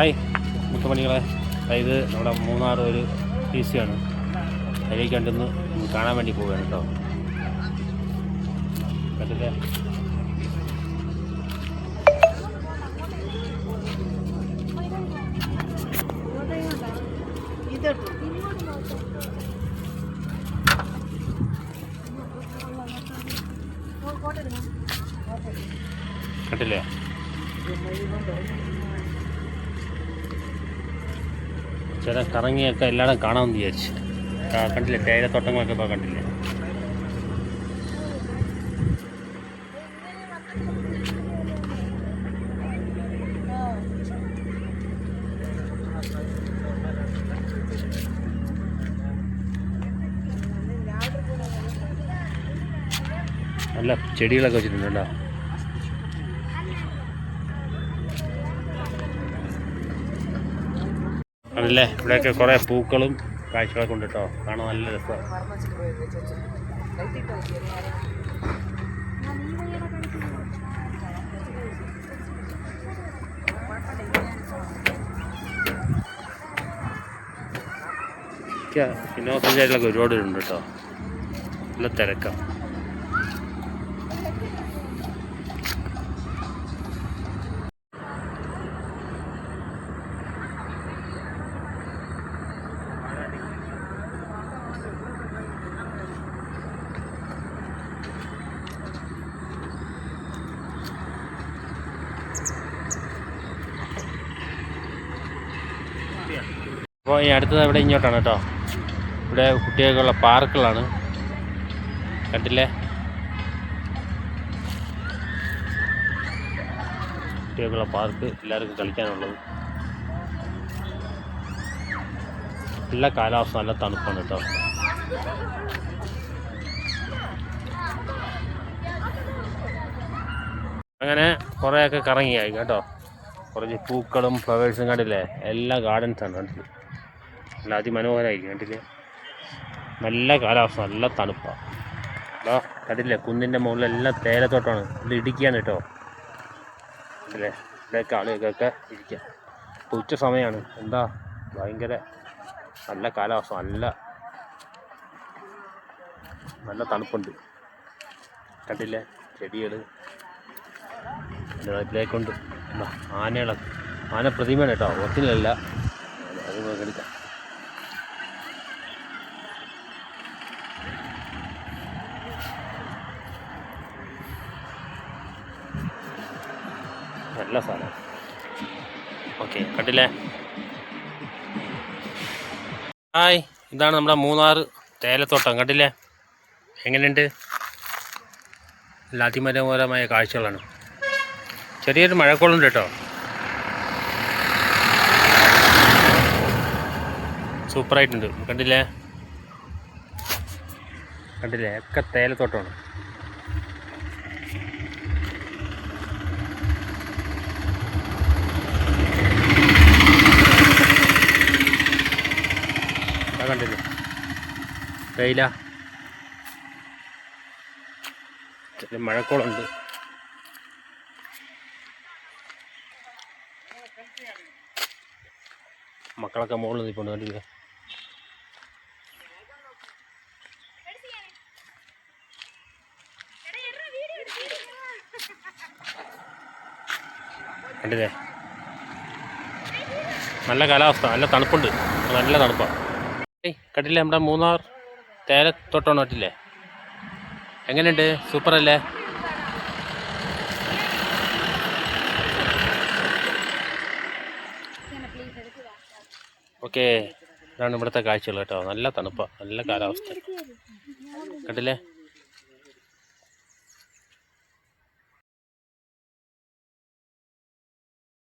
Hi മുത്തുമണികളെ. ഇത് നമ്മുടെ മൂന്നാർ ഒരു പി സി ആണ് അതിലേക്ക് കണ്ടെന്ന് കാണാൻ വേണ്ടി പോവുകയാണ് കേട്ടോ. കണ്ടില്ലേ? കണ്ടില്ലേ? ചില കറങ്ങിയൊക്കെ എല്ലായിടും കാണാമെന്ന് വിചാരിച്ചു. കണ്ടില്ലേ? തേയിലത്തോട്ടങ്ങളൊക്കെ ഇപ്പോൾ കണ്ടില്ലേ? നല്ല ചെടികളൊക്കെ വെച്ചിട്ടുണ്ട് കേട്ടോ. അതല്ലേ ഇവിടെയൊക്കെ കുറേ പൂക്കളും കാഴ്ചകളൊക്കെ ഉണ്ട് കേട്ടോ. കാണാൻ നല്ല രസമാണ് വിനോദസഞ്ചാരികളൊക്കെ ഒരുപാട് ഉണ്ട് കേട്ടോ. നല്ല തിരക്കാം. അപ്പോൾ ഈ അടുത്തത് ഇവിടെ ഇങ്ങോട്ടാണ് കേട്ടോ. ഇവിടെ കുട്ടികൾക്കുള്ള പാർക്കുകളാണ്. കണ്ടില്ലേ? കുട്ടികൾക്കുള്ള പാർക്ക് എല്ലാവർക്കും കളിക്കാനുള്ളത്. നല്ല കാലാവസ്ഥ നല്ല തണുപ്പാണ് കേട്ടോ. അങ്ങനെ കുറേയൊക്കെ കറങ്ങിയായി കേട്ടോ. കുറച്ച് പൂക്കളും ഫ്ലവേഴ്സും കണ്ടില്ലേ? എല്ലാ ഗാർഡൻസാണ് കണ്ടില്ലേ? നല്ല അതിമനോഹരമായിരിക്കും കണ്ടില്ല? നല്ല കാലാവസ്ഥ നല്ല തണുപ്പാണ് അതാ കണ്ടില്ലേ? കുന്നിന്റെ മുകളിലെല്ലാം തേയിലത്തോട്ടമാണ് ഇത് ഇടിക്കുകയാണ് കേട്ടോ. അല്ലേ? ഇവിടെയൊക്കെ ആളുകൾക്കൊക്കെ ഇരിക്കാം ഇപ്പോൾ ഉച്ച സമയമാണ്. എന്താ? ഭയങ്കര നല്ല കാലാവസ്ഥ നല്ല നല്ല തണുപ്പുണ്ട്. കണ്ടില്ലേ? ചെടികൾ ഇതിലേക്കുണ്ട് എന്താ ആനകളൊക്കെ ആന പ്രതിമയാണ് കേട്ടോ. ഒറിജിനലല്ല അത് കളിക്കാം നല്ല സാധനം. ഓക്കെ കണ്ടില്ലേ? ഹായ് ഇതാണ് നമ്മുടെ മൂന്നാർ തേയിലത്തോട്ടം കണ്ടില്ലേ? എങ്ങനെയുണ്ട്? നല്ല അതിമനോഹരമായ കാഴ്ചകളാണ്. ചെറിയൊരു മഴക്കോളുണ്ട് കേട്ടോ. സൂപ്പറായിട്ടുണ്ട് കണ്ടില്ലേ? കണ്ടില്ലേ ഒക്കെ തേയിലത്തോട്ടമാണ് ആ കണ്ടില്ലേ ചെറിയ മഴക്കോളുണ്ട്. മക്കളൊക്കെ മുകളിൽ നിൽപ്പുണ്ട് കണ്ടില്ലേ? കണ്ടില്ലേ നല്ല കാലാവസ്ഥ നല്ല തണുപ്പുണ്ട്. നല്ല തണുപ്പാണ് കണ്ടില്ലേ നമ്മുടെ മൂന്നാർ? തേയിലത്തോട്ടമാണ് തൊട്ടോണോട്ടില്ലേ? എങ്ങനെയുണ്ട്? സൂപ്പർ അല്ലേ ഓക്കെ. ഇതാണ് ഇവിടുത്തെ കാഴ്ചകൾ കേട്ടോ. നല്ല തണുപ്പാണ് നല്ല കാലാവസ്ഥ. കണ്ടില്ലേ?